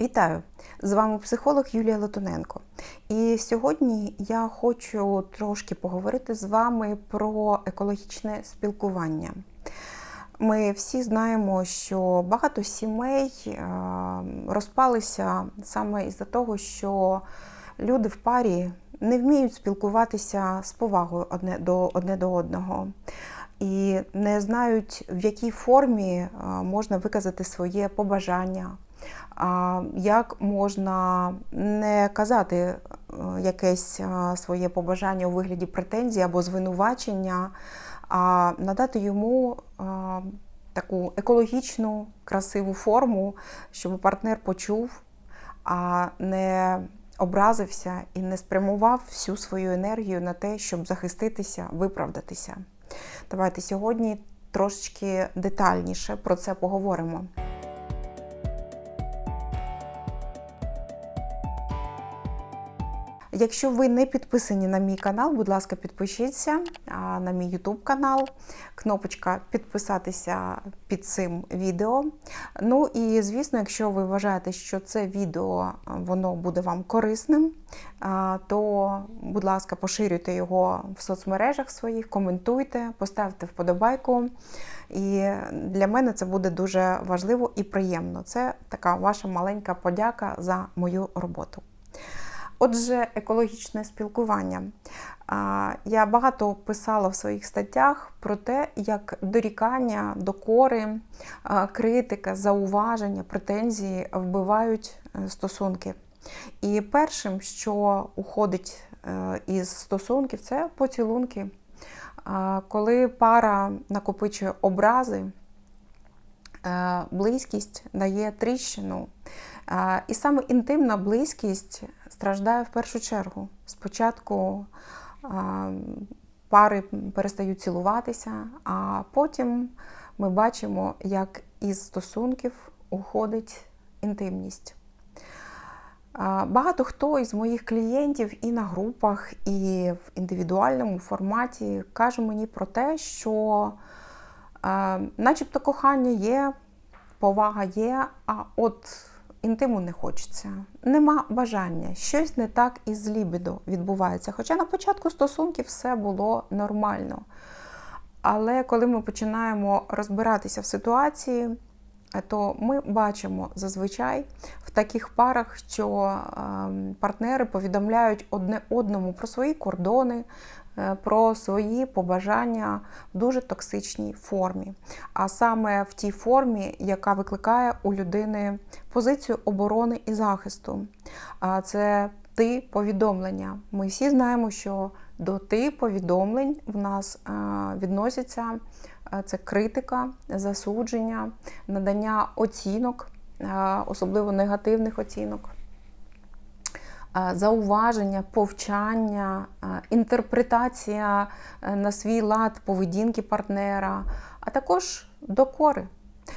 Вітаю! З вами психолог Юлія Латуненко. І сьогодні я хочу трошки поговорити з вами про екологічне спілкування. Ми всі знаємо, що багато сімей е, розпалися саме із-за того, що люди в парі не вміють спілкуватися з повагою одне до, одне до одного. І не знають, в якій формі е, можна виказати своє побажання, як можна не казати е, якесь своє побажання у вигляді претензії або звинувачення, а надати йому таку екологічну, красиву форму, щоб партнер почув, а не образився і не спрямував всю свою енергію на те, щоб захиститися, виправдатися. Давайте сьогодні трошечки детальніше про це поговоримо. Якщо ви не підписані на мій канал, будь ласка, підпишіться на мій YouTube канал. Кнопочка підписатися під цим відео. Ну і звісно, якщо ви вважаєте, що це відео воно буде вам корисним, то, будь ласка, поширюйте його в соцмережах своїх, коментуйте, поставте вподобайку. І для мене це буде дуже важливо і приємно. Це така ваша маленька подяка за мою роботу. Отже, екологічне спілкування. Я багато писала в своїх статтях про те, як дорікання, докори, критика, зауваження, претензії вбивають е, стосунки. І першим, що уходить е, із стосунків, це поцілунки. Коли пара накопичує образи, близькість дає тріщину. І саме інтимна близькість страждає в першу чергу. Спочатку пари перестають цілуватися, а потім ми бачимо, як із стосунків уходить інтимність. Багато хто із моїх клієнтів і на групах, і в індивідуальному форматі каже мені про те, що начебто кохання є, повага є, а от інтиму не хочеться, нема бажання, щось не так із лібідо відбувається. Хоча на початку стосунків все було нормально. Але коли ми починаємо розбиратися в ситуації, то ми бачимо зазвичай в таких парах, що ем, партнери повідомляють одне одному про свої кордони, Е, про свої побажання в дуже токсичній формі, а саме в тій формі, яка викликає у людини позицію оборони і захисту. Це ти повідомлення. Ми всі знаємо, що до ти повідомлень в нас е, відносяться е, це критика, засудження, надання оцінок, особливо негативних оцінок зауваження, повчання, інтерпретація е, на свій лад поведінки партнера, а також докори.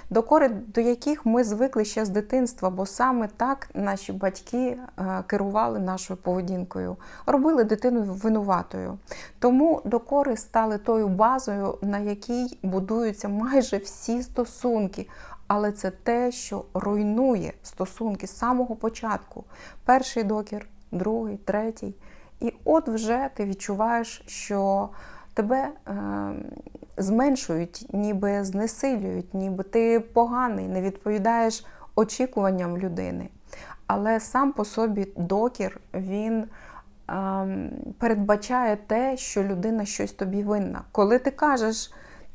Докори, до яких ми звикли ще з дитинства, бо саме так наші батьки е, керували нашою поведінкою, робили дитину винуватою. Тому докори стали тою базою, на якій будуються майже всі стосунки. Але це те, що руйнує стосунки з самого початку. Перший докір, другий, третій. І от вже ти відчуваєш, що тебе е, зменшують, ніби знесилюють, ніби ти поганий, не відповідаєш очікуванням людини. Але сам по собі докір він е, передбачає те, що людина щось тобі винна. Коли ти кажеш,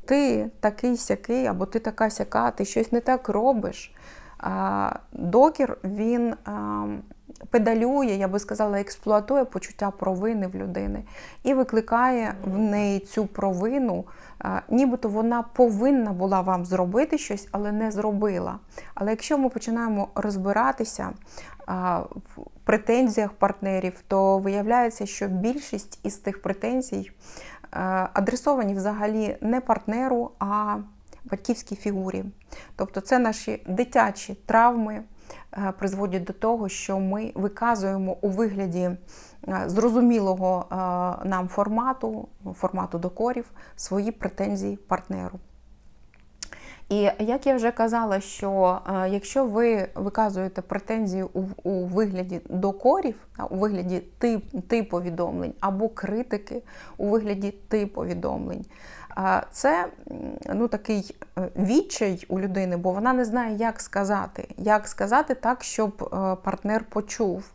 ти такий сякий, або ти така сяка, ти щось не так робиш. Докір він педалює, я би сказала, експлуатує почуття провини в людини і викликає в неї цю провину, нібито вона повинна була вам зробити щось, але не зробила. Але якщо ми починаємо розбиратися в претензіях партнерів, то виявляється, що більшість із тих претензій адресовані взагалі не партнеру, а батьківській фігурі. Тобто це наші дитячі травми е, призводять до того, що ми виказуємо у вигляді е, зрозумілого е, нам формату, формату докорів, свої претензії партнеру. І як я вже казала, що е, якщо ви виказуєте претензію у, у вигляді докорів, у вигляді ти, ти повідомлень або критики у вигляді ти повідомлень, це ну, такий е, відчай у людини, бо вона не знає, як сказати, як сказати так, щоб е, партнер почув.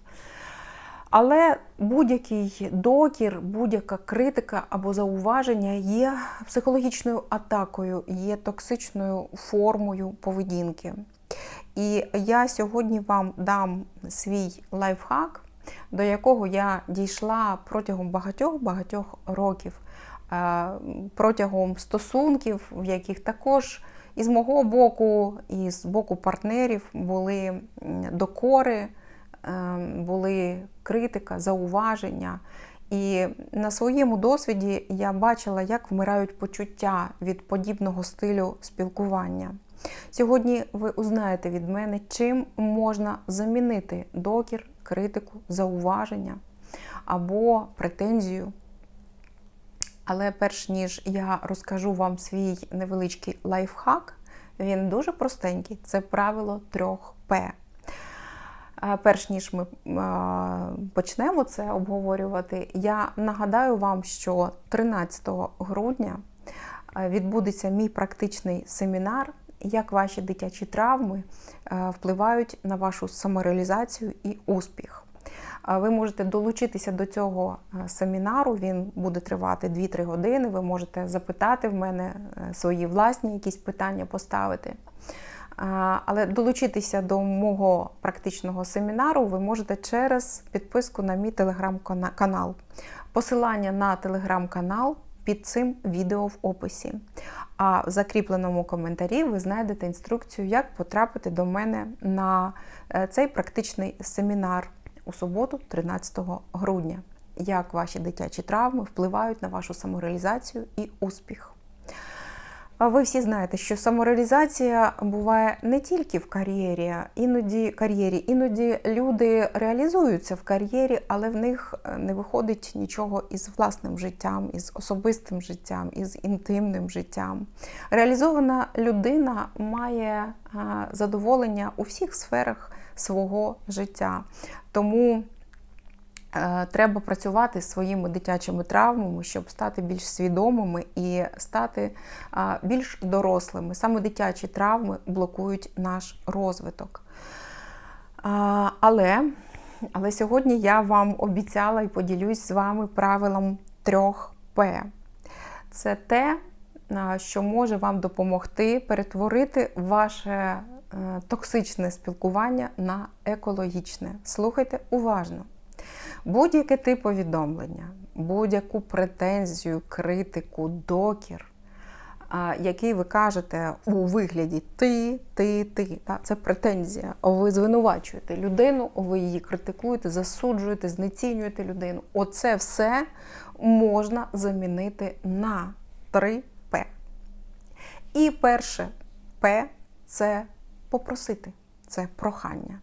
Але будь-який докір, будь-яка критика або зауваження є психологічною атакою, є токсичною формою поведінки. І я сьогодні вам дам свій лайфхак, до якого я дійшла протягом багатьох-багатьох років, Е, протягом стосунків, в яких також і з мого боку, і з боку партнерів були докори були критика, зауваження. І на своєму досвіді я бачила, як вмирають почуття від подібного стилю спілкування. Сьогодні ви узнаєте від мене, чим можна замінити докір, критику, зауваження або претензію. Але перш ніж я розкажу вам свій невеличкий лайфхак, він дуже простенький. Це правило трьох П. А Перш ніж ми почнемо це обговорювати, я нагадаю вам, що 13 грудня відбудеться мій практичний семінар, як ваші дитячі травми впливають на вашу самореалізацію і успіх. Ви можете долучитися до цього семінару. Він буде тривати 2-3 години. Ви можете запитати в мене е, свої власні якісь питання поставити. Але долучитися до мого практичного семінару ви можете через підписку на мій телеграм-канал. Посилання на телеграм-канал під цим відео в описі. А в закріпленому коментарі ви знайдете інструкцію, як потрапити до мене на е, цей практичний семінар у суботу, 13 грудня. Як ваші дитячі травми впливають на вашу самореалізацію і успіх. Ви всі знаєте, що самореалізація буває не тільки в кар'єрі, іноді кар'єрі, іноді люди реалізуються в кар'єрі, але в них е, не виходить нічого із власним життям, із особистим життям, із інтимним життям. Реалізована людина має е, задоволення у всіх сферах свого життя. Тому Треба працювати з своїми дитячими травмами, щоб стати більш свідомими і стати більш дорослими. Саме дитячі травми блокують наш розвиток. Але, але сьогодні я вам обіцяла і поділюсь з вами правилом трьох П. Це те, що може вам допомогти перетворити ваше е, токсичне спілкування на екологічне. Слухайте уважно. Будь-яке ти повідомлення, будь-яку претензію, критику, докір, який ви кажете у вигляді ти, ти, ти. Це претензія. Ви звинувачуєте людину, ви її критикуєте, засуджуєте, знецінюєте людину. Оце все можна замінити на 3 П. І перше П це попросити, це прохання.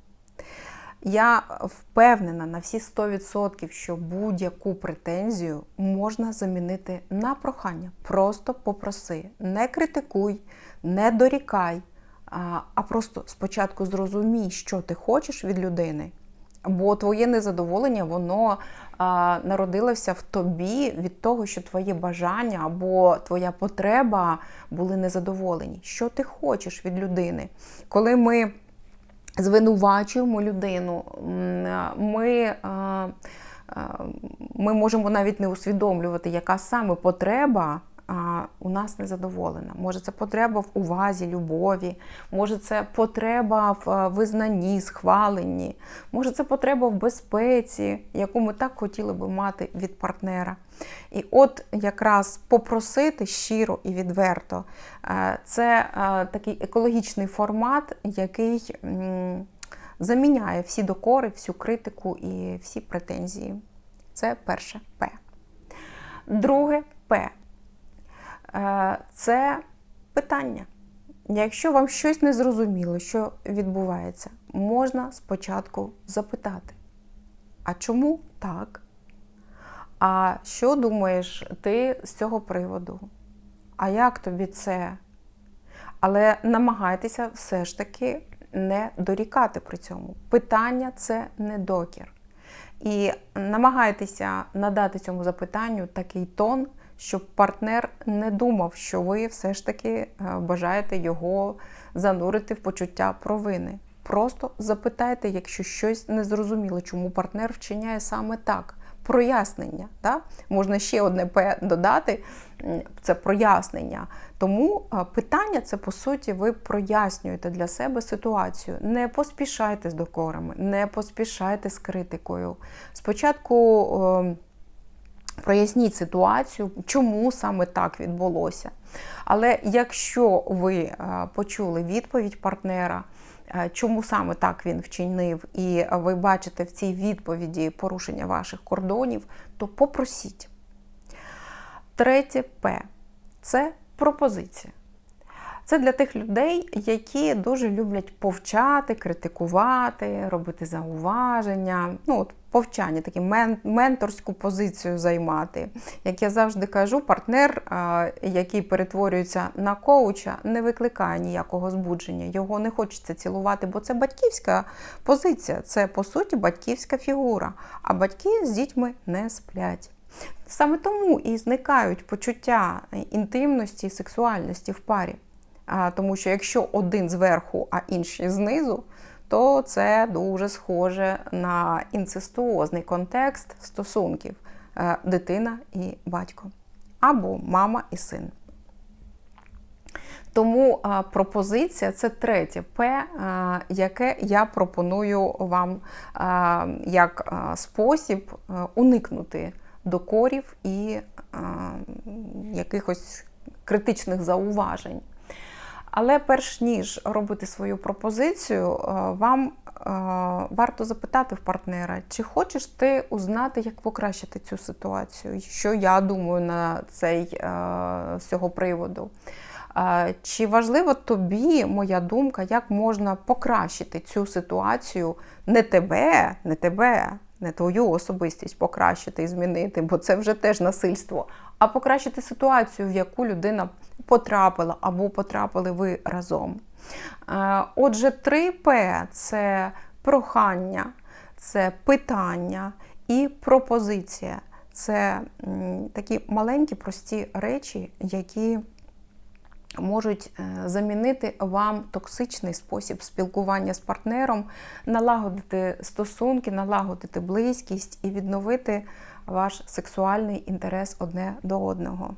Я впевнена на всі 100%, що будь-яку претензію можна замінити на прохання. Просто попроси. Не критикуй, не дорікай, а просто спочатку зрозумій, що ти хочеш від людини. Бо твоє незадоволення, воно а, народилося в тобі від того, що твоє бажання або твоя потреба були незадоволені. Що ти хочеш від людини? Коли ми звинувачуємо людину, ми, ми можемо навіть не усвідомлювати, яка саме потреба у нас не задоволена. Може, це потреба в увазі, любові, може, це потреба в визнанні, схваленні, може, це потреба в безпеці, яку ми так хотіли би мати від партнера. І от якраз попросити щиро і відверто, е, це е, такий екологічний формат, який заміняє всі докори, всю критику і всі претензії. Це перше П. Друге П. Е, це питання. Якщо вам щось не зрозуміло, що відбувається, можна спочатку запитати, а чому так? А що думаєш ти з цього приводу? А як тобі це? Але намагайтеся все ж таки не дорікати при цьому. Питання це не докір. І намагайтеся надати цьому запитанню такий тон, щоб партнер не думав, що ви все ж таки е, бажаєте його занурити в почуття провини. Просто запитайте, якщо щось незрозуміло, чому партнер вчиняє саме так. Прояснення. Да? Можна ще одне П додати, це прояснення. Тому питання це по суті ви прояснюєте для себе ситуацію. Не поспішайте з докорами, не поспішайте з критикою. Спочатку. Проясніть ситуацію, чому саме так відбулося. Але якщо ви е, почули відповідь партнера, е, чому саме так він вчинив, і ви бачите в цій відповіді порушення ваших кордонів, то попросіть. Третє П це пропозиція. Це для тих людей, які дуже люблять повчати, критикувати, робити зауваження. Ну, от повчання, таку мен- менторську позицію займати. Як я завжди кажу, партнер, який перетворюється на коуча, не викликає ніякого збудження. Його не хочеться цілувати, бо це батьківська позиція, це по суті батьківська фігура. А батьки з дітьми не сплять. Саме тому і зникають почуття інтимності і сексуальності в парі. Тому що якщо один зверху, а інший знизу, то це дуже схоже на інцестуозний контекст стосунків е, дитина і батько або мама і син. Тому а, пропозиція це третє П, а, яке я пропоную вам як спосіб уникнути докорів і якихось критичних зауважень. Але перш ніж робити свою пропозицію, е, вам е, варто запитати в партнера, чи хочеш ти узнати, як покращити цю ситуацію, що я думаю на цей е, з цього приводу. Чи важлива тобі моя думка, як можна покращити цю ситуацію не тебе, не тебе, не твою особистість покращити і змінити, бо це вже теж насильство, а покращити ситуацію, в яку людина потрапила або потрапили ви разом. Е, Отже, 3П це прохання, це питання і пропозиція. Це такі маленькі прості речі, які можуть е, замінити вам токсичний спосіб спілкування з партнером, налагодити стосунки, налагодити близькість і відновити ваш сексуальний інтерес одне до одного.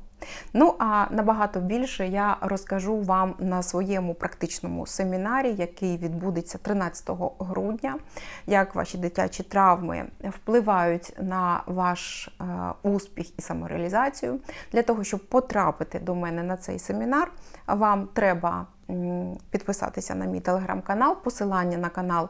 Ну а набагато більше я розкажу вам на своєму практичному семінарі, який відбудеться 13 грудня, як ваші дитячі травми впливають на ваш е, успіх і самореалізацію. Для того, щоб потрапити до мене на цей семінар, вам треба підписатися на мій телеграм-канал, посилання на канал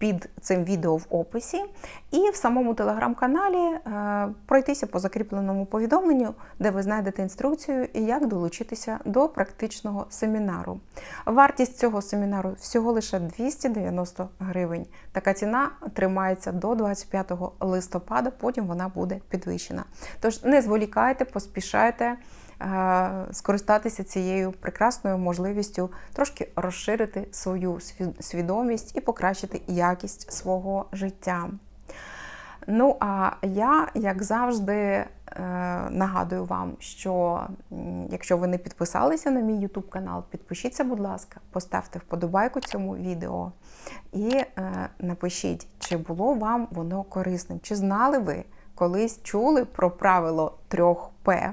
під цим відео в описі, і в самому телеграм-каналі е, пройтися по закріпленому повідомленню, де ви знайдете інструкцію, як долучитися до практичного семінару. Вартість цього семінару всього лише 290 гривень. Така ціна тримається до 25 листопада, потім вона буде підвищена. Тож не зволікайте, поспішайте. Е, Скористатися цією прекрасною можливістю трошки розширити свою свідомість і покращити якість свого життя. Ну, а я, як завжди, е, нагадую вам, що якщо ви не підписалися на мій YouTube канал, підпишіться, будь ласка, поставте вподобайку цьому відео і е, напишіть, чи було вам воно корисним, чи знали ви колись чули про правило 3 П.